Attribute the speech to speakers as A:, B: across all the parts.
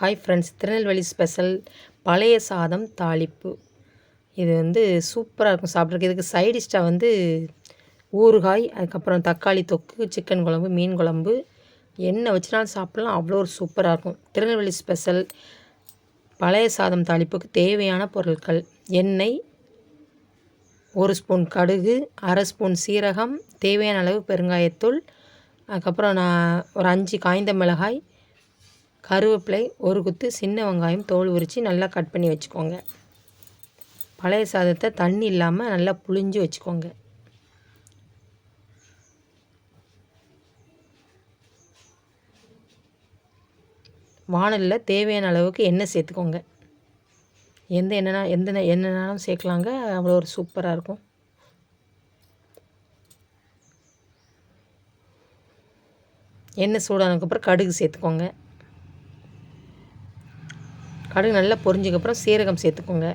A: Hi friends Tirunelveli special பழைய சாதம் தாளிப்பு. இது வந்து சூப்பராக இருக்கும் சாப்பிட்றதுக்கு. இதுக்கு சைடிஷ்டாக வந்து ஊறுகாய் அதுக்கப்புறம் தக்காளி தொக்கு சிக்கன் குழம்பு மீன் குழம்பு. என்ன வச்சுனாலும் சாப்பிட்லாம். அவ்வளோ ஒரு சூப்பராக இருக்கும். திருநெல்வேலி ஸ்பெஷல் பழைய சாதம் தாளிப்புக்கு தேவையான பொருட்கள். எண்ணெய் ஒரு ஸ்பூன் கடுகு அரை ஸ்பூன் சீரகம் தேவையான அளவு பெருங்காயத்தூள். அதுக்கப்புறம் நான் ஒரு அஞ்சு காய்ந்த மிளகாய் கருவேப்பிலை ஒரு குத்து சின்ன வெங்காயம் தோல் உரித்து நல்லா கட் பண்ணி வச்சுக்கோங்க. பழைய சாதத்தை தண்ணி இல்லாமல் நல்லா புழிஞ்சு வச்சுக்கோங்க. வானலில் தேவையான அளவுக்கு எண்ணெய் சேர்த்துக்கோங்க. எந்த எண்ணெய்னா எந்த எண்ணெய்னாலும் சேர்க்கலாங்க. அவ்வளோ ஒரு சூப்பராக இருக்கும். எண்ணெய் சூடானதுக்கப்புறம் கடுகு சேர்த்துக்கோங்க. கடுகு நல்லா பொரிஞ்சதுக்கப்புறம் சீரகம் சேர்த்துக்கோங்க.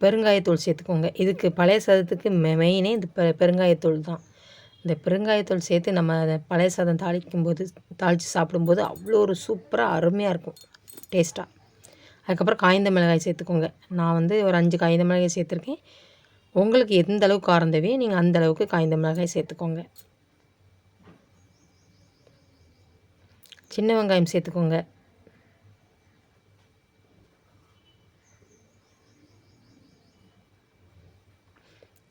A: பெருங்காயத்தூள் சேர்த்துக்கோங்க. இதுக்கு பழைய சாதத்துக்கு மெ மெயினே இந்த பெ பெருங்காயத்தூள் தான். இந்த பெருங்காயத்தூள் சேர்த்து நம்ம அதை பழைய சாதம் தாளிக்கும்போது தாளித்து சாப்பிடும்போது அவ்வளோ ஒரு சூப்பராக அருமையாக இருக்கும். டேஸ்ட்டாக அதுக்கப்புறம் காய்ந்த மிளகாய் சேர்த்துக்கோங்க. நான் வந்து ஒரு அஞ்சு காய்ந்த மிளகாய் சேர்த்துருக்கேன். உங்களுக்கு எந்த அளவுக்கு காரம் தேவையோ நீங்கள் அந்த அளவுக்கு காய்ந்த மிளகாய் சேர்த்துக்கோங்க. சின்ன வெங்காயம் சேர்த்துக்கோங்க.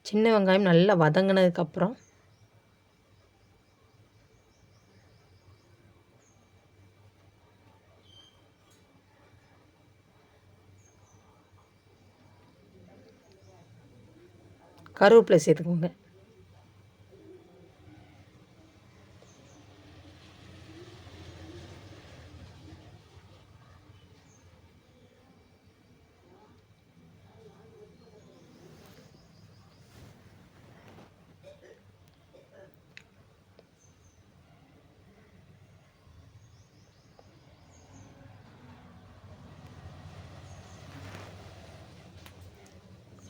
A: சின்ன வெங்காயம் நல்லா வதங்கினதுக்கப்புறம் கருவேப்பிலை சேர்த்துக்கோங்க.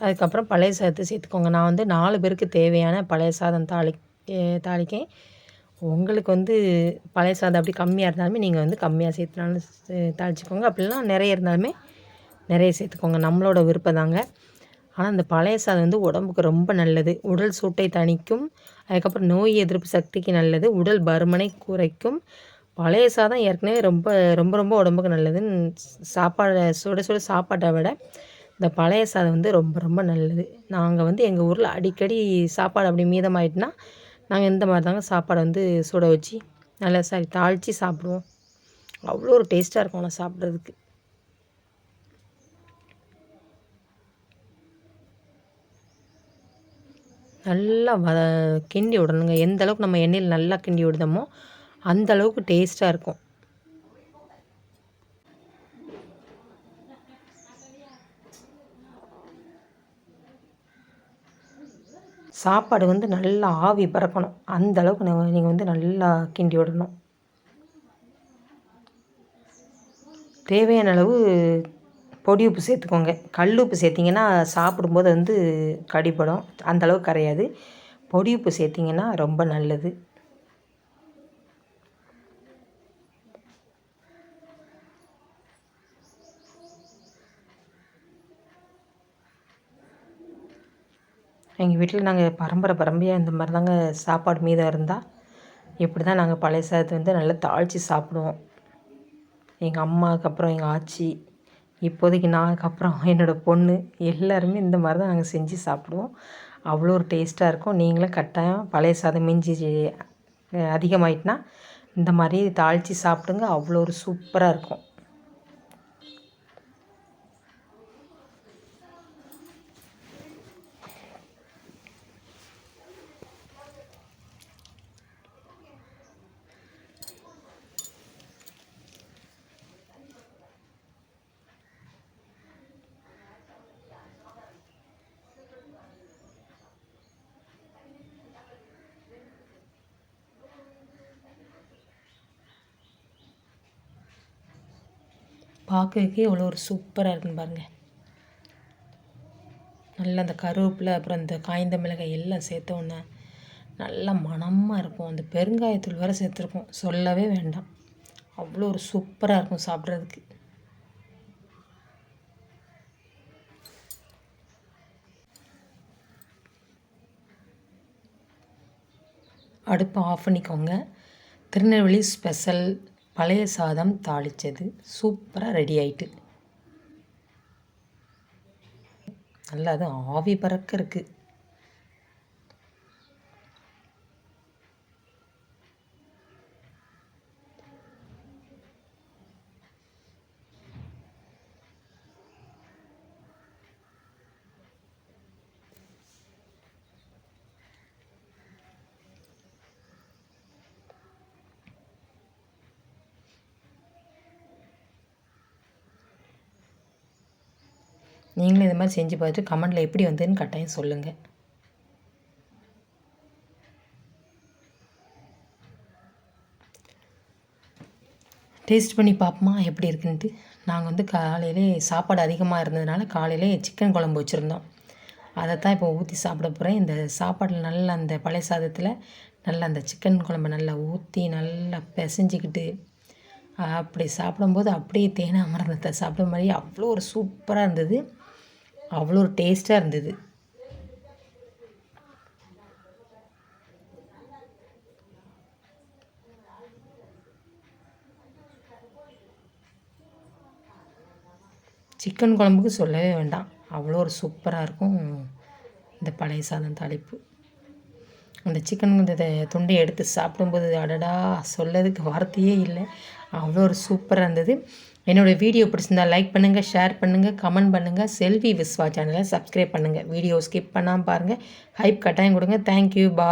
A: அதுக்கப்புறம் பழைய சாதத்தை சேர்த்துக்கோங்க. நான் வந்து நாலு பேருக்கு தேவையான பழைய சாதம் தாளி தாளிக்கேன். உங்களுக்கு வந்து பழைய சாதம் அப்படி கம்மியாக இருந்தாலுமே நீங்கள் வந்து கம்மியாக சேர்த்துனாலும் தாளிச்சிக்கோங்க. அப்படிலாம் நிறைய இருந்தாலுமே நிறைய சேர்த்துக்கோங்க. நம்மளோட விருப்பம் தாங்க. ஆனால் அந்த பழைய சாதம் வந்து உடம்புக்கு ரொம்ப நல்லது. உடல் சூட்டை தணிக்கும். அதுக்கப்புறம் நோய் எதிர்ப்பு சக்திக்கு நல்லது. உடல் பருமனை குறைக்கும். பழைய சாதம் ஏற்கனவே ரொம்ப ரொம்ப ரொம்ப உடம்புக்கு நல்லதுன்னு சாப்பாடை சுட சுட சாப்பாட்டை விட இந்த பழைய சாதம் வந்து ரொம்ப ரொம்ப நல்லது. நாங்கள் வந்து எங்கள் ஊரில் அடிக்கடி சாப்பாடு அப்படி மீதமாயிட்டுனா நாங்கள் இந்த மாதிரி தாங்க சாப்பாடை வந்து சுட வச்சு நல்லா சாரி தாளித்து சாப்பிடுவோம். அவ்வளோ ஒரு டேஸ்ட்டாக இருக்கும் ஆனால் சாப்பிட்றதுக்கு. நல்லா வ கிண்டி விடணுங்க. எந்த அளவுக்கு நம்ம எண்ணெயில் நல்லா கிண்டி விடுதோமோ அந்த அளவுக்கு டேஸ்ட்டாக இருக்கும். சாப்பாடு வந்து நல்லா ஆவி பறக்கணும் அந்த அளவுக்கு நீங்கள் வந்து நல்லா கிண்டி விடணும். தேவையான அளவு பொடி உப்பு சேர்த்துக்கோங்க. கல் உப்பு சேர்த்திங்கன்னா சாப்பிடும்போது வந்து கடிப்படும். அந்தளவுக்கு கரையாது. பொடி உப்பு சேர்த்திங்கன்னா ரொம்ப நல்லது. எங்கள் வீட்டில் நாங்கள் பரம்பரை பரம்பரையாக இந்த மாதிரி தாங்க சாப்பாடு மீதம் இருந்தால் இப்படி தான் நாங்கள் பழைய சாதத்தை வந்து நல்லா தாளித்து சாப்பிடுவோம். எங்கள் அம்மாவுக்கு அப்புறம் எங்கள் ஆச்சி இப்போதைக்கு நான் அப்புறம் என்னோடய பொண்ணு எல்லாருமே இந்த மாதிரி தான் நாங்கள் செஞ்சு சாப்பிடுவோம். அவ்வளோ ஒரு டேஸ்ட்டாக இருக்கும். நீங்களும் கட்டாயம் பழைய சாதம் மிஞ்சி அதிகமாயிட்டுனா இந்த மாதிரி தாளித்து சாப்பிடுங்க. அவ்வளோ ஒரு சூப்பராக இருக்கும். பார்க்கறதுக்கே இவ்வளோ ஒரு சூப்பராக இருக்குன்னு பாருங்கள் நல்லா அந்த கருவேப்பிலை அப்புறம் இந்த காய்ந்த மிளகாய் எல்லாம் சேர்த்தோன்னே நல்லா மணமாக இருக்கும். அந்த பெருங்காயத்தூள் வேறு சேர்த்துருக்கோம். சொல்லவே வேண்டாம். அவ்வளோ ஒரு சூப்பராக இருக்கும் சாப்பிட்றதுக்கு. அடுப்பை ஆஃப் பண்ணிக்கோங்க. திருநெல்வேலி ஸ்பெஷல் பழைய சாதம் தாளித்தது சூப்பராக ரெடி ஆயிட்டு. நல்லா அது ஆவி பறக்க இருக்குது நீங்களும் இது மாதிரி செஞ்சு பார்த்துட்டு கமெண்டில் எப்படி வந்ததுன்னு கட்டாயம் சொல்லுங்கள் டேஸ்ட் பண்ணி பார்ப்போமா? எப்படி இருக்குன்ட்டு. நாங்கள் வந்து காலையிலே சாப்பாடு அதிகமாக இருந்ததுனால காலையிலே சிக்கன் குழம்பு வச்சுருந்தோம். அதை தான் இப்போ ஊற்றி சாப்பிட போகிறேன் இந்த சாப்பாடில் நல்லா அந்த பழைய சாதத்தில் நல்லா அந்த சிக்கன் குழம்பு நல்லா ஊற்றி நல்லா பிசைஞ்சிக்கிட்டு அப்படி சாப்பிடும்போது அப்படியே தேனை அமர்ந்தத்தை சாப்பிட மாதிரி அவ்வளோ ஒரு சூப்பராக இருந்தது. அவ்வளோ ஒரு டேஸ்ட்டாக இருந்தது. சிக்கன் குழம்புக்கு சொல்லவே வேண்டாம். அவ்வளோ ஒரு சூப்பராக இருக்கும் இந்த பழைய சாதம் தாளிப்பு. அந்த சிக்கன் இந்த துண்டை எடுத்து சாப்பிடும்போது அடடா சொல்லதுக்கு வார்த்தையே இல்லை. அவ்வளோ ஒரு சூப்பராக இருந்தது. என்னோடய வீடியோ பிடிச்சிருந்தா லைக் பண்ணுங்கள் ஷேர் பண்ணுங்கள் கமெண்ட் பண்ணுங்கள் செல்வி விஸ்வா சேனலை சப்ஸ்கிரைப் பண்ணுங்கள் வீடியோ ஸ்கிப் பண்ணாமல் பாருங்கள் ஹைப் கட்டாயம் கொடுங்க. தேங்க்யூ பா